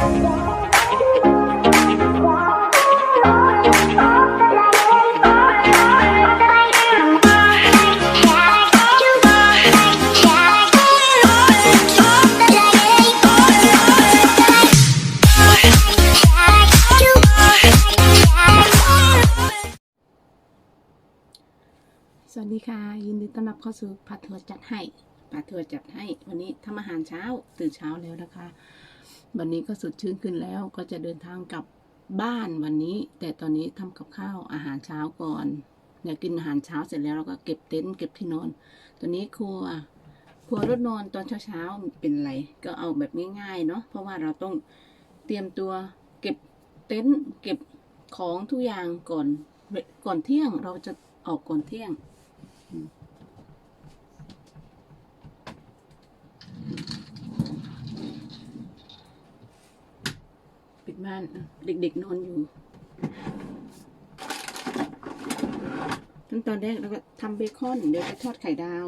สวัสดีค่ะ ยินดีต้อนรับเข้าสู่ผัดถั่วจัดให้ผัดถั่วจัดให้ วันนี้ทำอาหารเช้าตื่นเช้าแล้วนะคะ วันนี้ก็สดชื่นขึ้นแล้วก็จะเดินทางกลับบ้านวันนี้ แต่ตอนนี้ทำกับข้าวอาหารเช้าก่อนเดี๋ยกินอาหารเช้าเสร็จแล้วเราก็เก็บเต็นท์เก็บที่นอนตัวนี้ครัวครัวรถนอนตอนเช้าๆเป็นไรก็เอาแบบง่ายๆเนาะเพราะว่าเราต้องเตรียมตัวเก็บเต็นท์เก็บของทุกอย่างก่อนก่อนเที่ยงเราจะออกก่อนเที่ยง ม่าน เด็กๆนอนอยู่ขั้นตอนแรกเราก็ทำเบคอน เดี๋ยวจะทอดไข่ดาว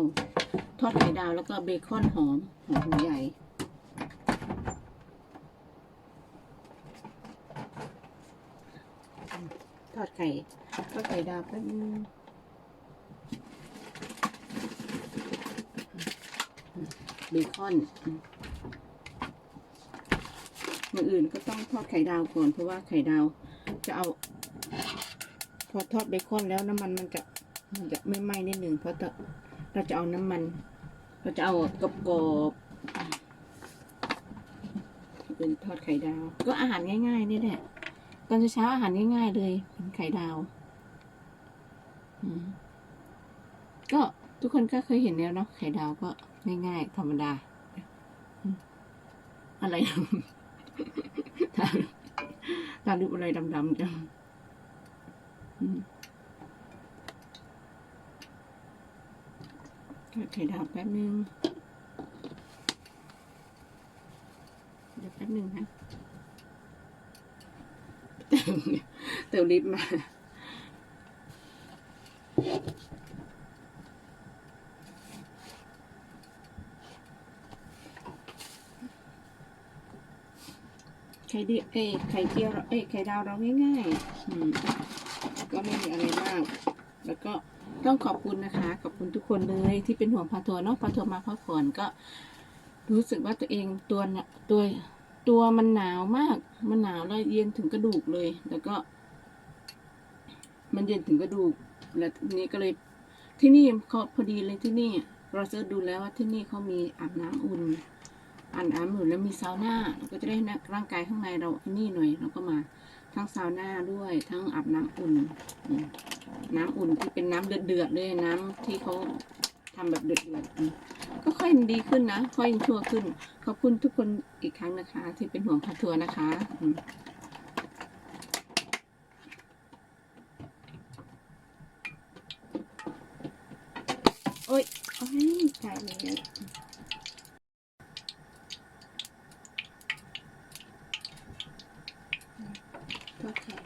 ทอดไข่ดาวแล้วก็เบคอนหอมหอมใหญ่ทอดไข่ทอดไข่ดาวแป๊บนึงเบคอน มอย่างอื่นก็ต้องทอดไข่ดาวก่อนเพราะว่าไข่ดาวจะเอา พอทอดเบคอนแล้วน้ำมันมันจะมันจะไม่ไหม้นิดหนึ่งเพราะเราจะเอาน้ำมัน เราจะเอากรอบกรอบเป็นทอดไข่ดาว ก็อาหารง่ายๆนี่แหละตอนเช้าอาหารง่ายๆเลยเป็นไข่ดาวอก็ทุกคนก็เคยเห็นแล้วเนาะไข่ดาวก็ง่ายๆธรรมดาอะไร ตาตาดูอะไรดำๆจังอืมทอดไข่ดาวแป๊บนึง เดี๋ยวแป๊บนึงนะเติมเติมลิฟต์มา ไข่เดียเอ้ไข่เจียวเราเอ้ไข่ดาวเราง่ายๆก็ไม่มีอะไรมาก แล้วก็ต้องขอบคุณนะคะ ขอบคุณทุกคนเลยที่เป็นห่วงพาทัวร์เนาะพาทัวร์มาพักผ่อนก็รู้สึกว่าตัวเองตัวน่ะตัวตัวมันหนาวมาก มันหนาวแล้วเย็นถึงกระดูกเลย แล้วก็ มันเย็นถึงกระดูก แล้วทีนี้ก็เลยที่นี่เขาพอดีเลยที่นี่ เราเสิร์ชดูแล้วว่าที่นี่เขามีอาบน้ำอุ่น อาบน้ำอุ่นแล้วมีซาวน่าเราก็จะได้นะร่างกายข้างในเราอ้นี่หน่อยเราก็มาทั้งซาวน่าด้วยทั้งอาบน้ำอุ่น น้ำอุ่นที่เป็นน้ำเดือดๆเลยน้ำที่เขาทำแบบเดือดๆก็ค่อยดีขึ้นนะ ค่อยชั่วขึ้น ขอบคุณทุกคนอีกครั้งนะคะ ที่เป็นห่วงพาทัวร์นะคะโอ้ยโอ้ยตายแล้วโทษค่ะ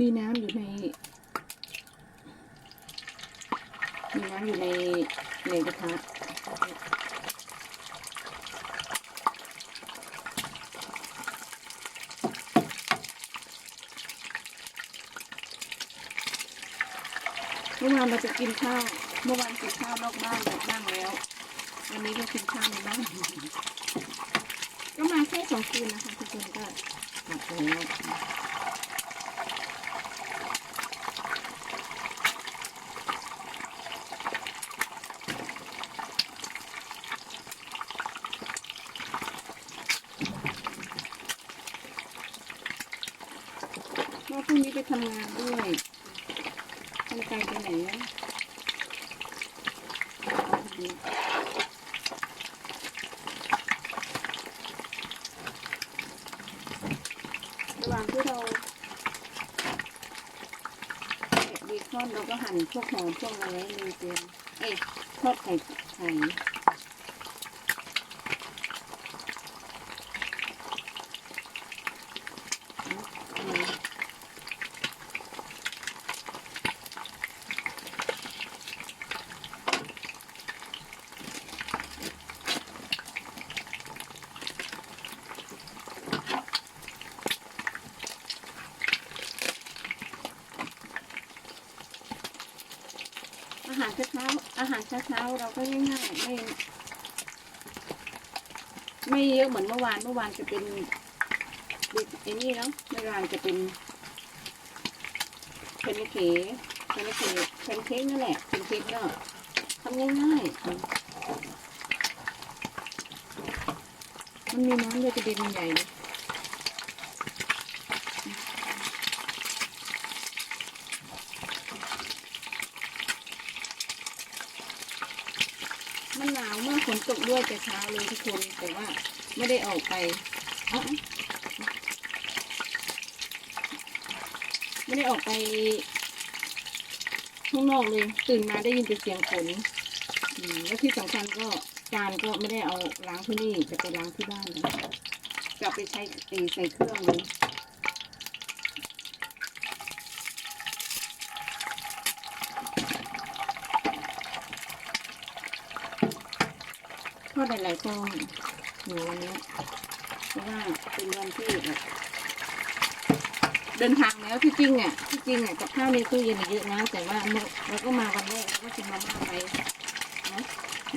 มีน้ำอยู่ใน มีน้ำอยู่ในในกระทะเมื่อวานเราจะกินข้าว เมื่อวานกินข้าวนอกบ้านแบบบ้างแล้ว วันนี้ก็กินข้าวในบ้าน ก็มาแค่สองคืนนะคะทุกคนก็กลับแล้ว ว่าพรุ่งนี้ ไปทำงานด้วยทำไกลไปไหนนะระหว่างที่เราเบคอนเราก็หั่นพวกหอมพวกอะไรไว้ในเตรียมเอ้ยทอดไข่ไข่ อารเช้าอาหารเช้าเราก็ง่ายๆไม่ไม่เยอะเหมือนเมื่อวานเมื่อวานจะเป็นเด็กไอ้นี่เนาะเมื่อวานจะเป็นเพนเค้กเพนเค้กเพนเค้กนั่นแหละเพนเค้กก็ทำง่ายๆมันมีน้ำด้วยกระเด็นใหญ่เลยมันหนาวเมด้วยแต่เช้าเลยทุกคนแต่ว่าไม่ได้ออกไปอไม่ได้ออกไปข้างนอกเลยตื่นมาได้ยินแต่เสียงฝนแล้วที่สำคัญก็จานก็ไม่ได้เอาล้างที่นี่จะไปล้างที่บ้านนะจะไปใช้เอ่อใส่เครื่องเลย อดหลายๆฟองหนูวันนี้เพราะว่าเป็นวันที่แบบเดินทางแล้วที่จริงอะที่จริงอะกับข้าวในตู้เย็นเยอะนะแต่ว่าเมื่อเราก็มาวันแรกเราก็กินมาม่าไปนะ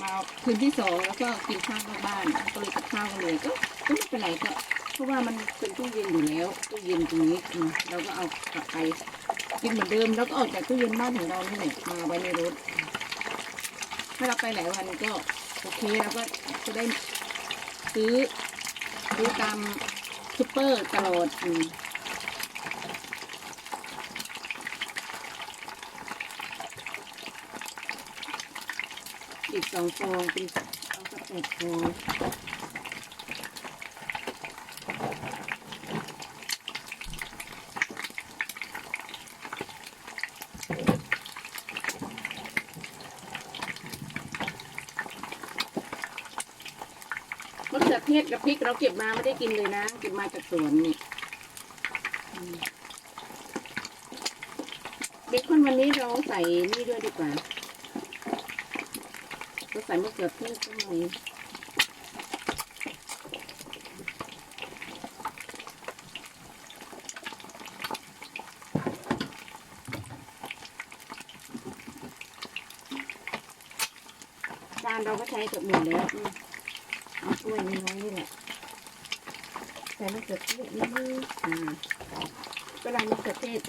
มาคืนที่สองแล้วก็กินข้าวนอกบ้านก็เลยกับข้าวกันเลยก็ก็ไม่เป็นไรก็เพราะว่ามันเป็นตู้เย็นอยู่แล้วตู้เย็นตรงนี้เราก็เอากลับไปกินเหมือนเดิมแล้วก็ออกจากตู้เย็นบ้านของเรานี่แหละมาไว้ในรถถ้าเราไปหลายวันก็ โอเคเราก็จะได้ซื้อซื้อตามซูเปอร์ตลอดอืมอีกสองฟองเป็นเอาสักแปดฟอง เทศกับพริกเราเก็บมาไม่ได้กินเลยนะ เก็บมาจากสวนนี่เบคอนวันนี้เราใส่นี่ด้วยดีกว่าก็ใส่มะเขือเทศเข้าไปจานเราก็ใช้เกือบหมดแล้ว เอาถ้วยน้อยๆนี่แหละใส่มะเขือเทศนิดนึงอ่ากำลังมะเขือเทศ